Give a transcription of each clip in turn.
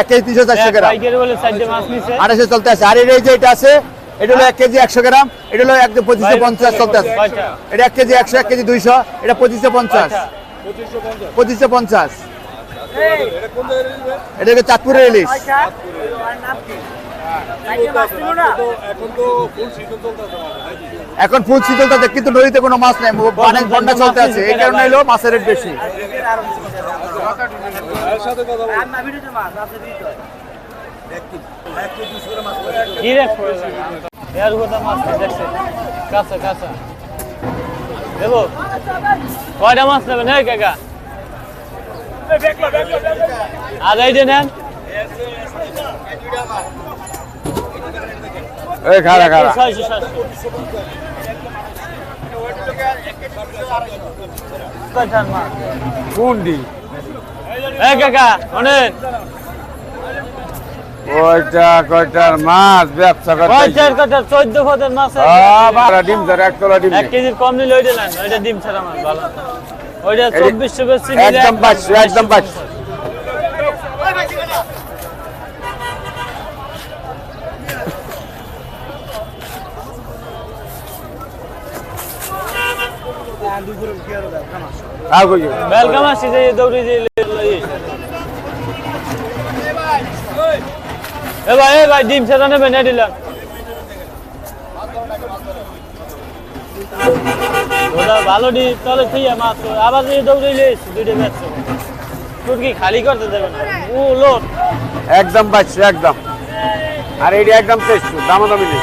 এক কেজি তিনশো চারশো গ্রাম। আড়াইশো চলতে আছে। আর এই যে এটা আছে এটা হলো এক কেজি একশো গ্রাম এটা হলো একদম পঁচিশশো পঞ্চাশ চলতে আছে। এটা এক কেজি একশো এক কেজি দুইশো এটা পঁচিশশো পঞ্চাশ। পঁচিশশো পঞ্চাশ। এটা হচ্ছে চাঁদপুরের ইলিশ। এখন ফুল শীতলটাতে কিন্তু নদীতে কোনো মাছ নেই অনেক বন্যা চলতে আছে। এই কারণে হলো মাছের রেট বেশি। কয়টা মাছ নেবেন হ্যাঁ কাকা আর এই যে নেন খাড়া খাড়া ছয়শো সাতশো এই কাকা অনেক কয়টা কয়টার মাছ ব্যবসা কয়টার কয়টার? চোদ্দ ফতের মাছ আছে। ডিম ধরে এক তোলা ডিম এক কেজির কম নিলে ওইটা ওইটা ডিম ছাড়া মাছ ভালো। ওইটা এটি- চব্বিশশো বেশি একদম পাঁচশো, একদম পাঁচশো। এ ভাই ডিম ভালো ডিম তাহলে ঠিক আছে মাছ আবার যদি দৌড়ে লিয়েছি দুইটা ম্যাচ তোর কি খালি করতে দেবে না ও লোট একদম পাঁচশো একদম আর এটি একদম চারশো দামাদামি নেই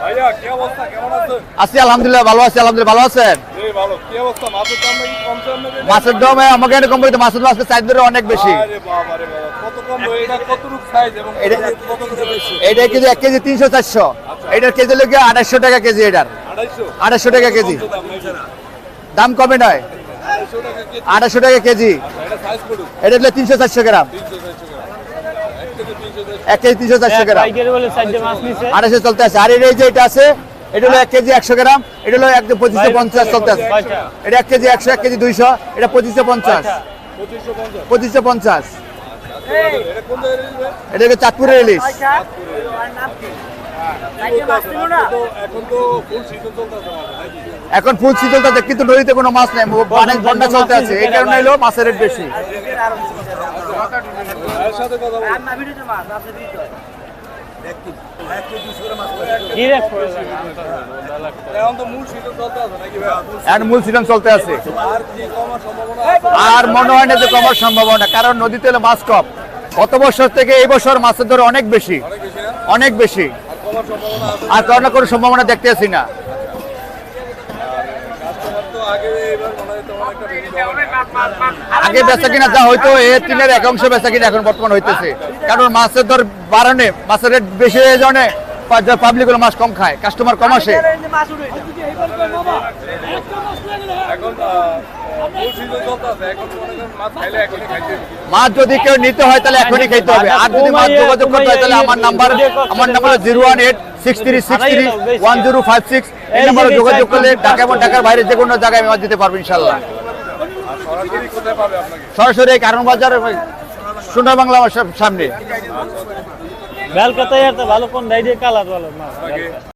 ভাইয়া কি অবস্থা? কেমন আছেন? আছি আলহামদুলিল্লাহ ভালো আছি আলহামদুলিল্লাহ ভালো আছেন? ভালো। কি অবস্থা? মাছের দাম নাকি কমছে মাছের দাম আমাকে কম বলতে মাছের আজকে ধরে অনেক বেশি। আরে বাবা রে বাবা কত কম এটা কত রূপ সাইজ এবং এটা- কত রূপ বেশি? এটা কেজি এক কেজি তিনশো চারশো। এটার কেজি লোক আড়াইশো টাকা কেজি এটার। আড়াইশো? আড়াইশো টাকা কেজি। দাম কমে নয়। আড়াইশো টাকা কেজি। আচ্ছা, এটা সাইজ এটা তিনশো চারশো গ্রাম। এক এক কেজি তিনশো চারশো গ্রাম। মাছ নিছে। আড়াইশো চলতে আছে। আর এই যে এটা আছে এটা হলো এক কেজি একশো গ্রাম এটা হলো পঁচিশশো পঞ্চাশ চলতে আছে। এটা এক কেজি একশো এক কেজি দুইশো এটা পঁচিশশো পঞ্চাশ? পঁচিশশো পঞ্চাশ। এটা কোন জায়গায় দিবে এটা হলো চাঁদপুরের ইলিশ। এখন ফুল শীতলটাতে কিন্তু নদীতে কোনো মাছ নেই অনেক বন্যা চলতে আছে। এই কারণে হলো মাছের রেট বেশি। চলতে আর মনে হয় না যে কমার সম্ভাবনা, কারণ নদীতে মাছ কম। গত বছর থেকে এই বছর মাছের দর অনেক বেশি অনেক বেশি। আর করোনা কোনো সম্ভাবনা দেখতে আসি না। আগে বেচা কিনা যা হয়তো এ তিনের একাংশ বেচা কিনা এখন বর্তমান হইতেছে কারণ মাছের দর বাড়ানে, মাছের রেট বেশি হয়ে যাওয়ানে পাবলিক মাছ কম খায় কাস্টমার কম আসে। মাছ যদি কেউ নিতে হয়, তাহলে এখনই খাইতে হবে আর যদি মাছ যোগাযোগ করতে হয়, তাহলে আমার নাম্বার আমার number zero one eight six three six three one zero five six. এই নম্বরে যোগাযোগ করলে ঢাকা এবং ঢাকার বাইরে যে কোনো জায়গায় আমি দিতে পারব ইনশাল্লাহ সরাসরি কারণ বাজার সোনার বাংলা আমার সামনে। বেলকাতায় আর তো ভালো কোন ডাইডে কালার ভালো মাছ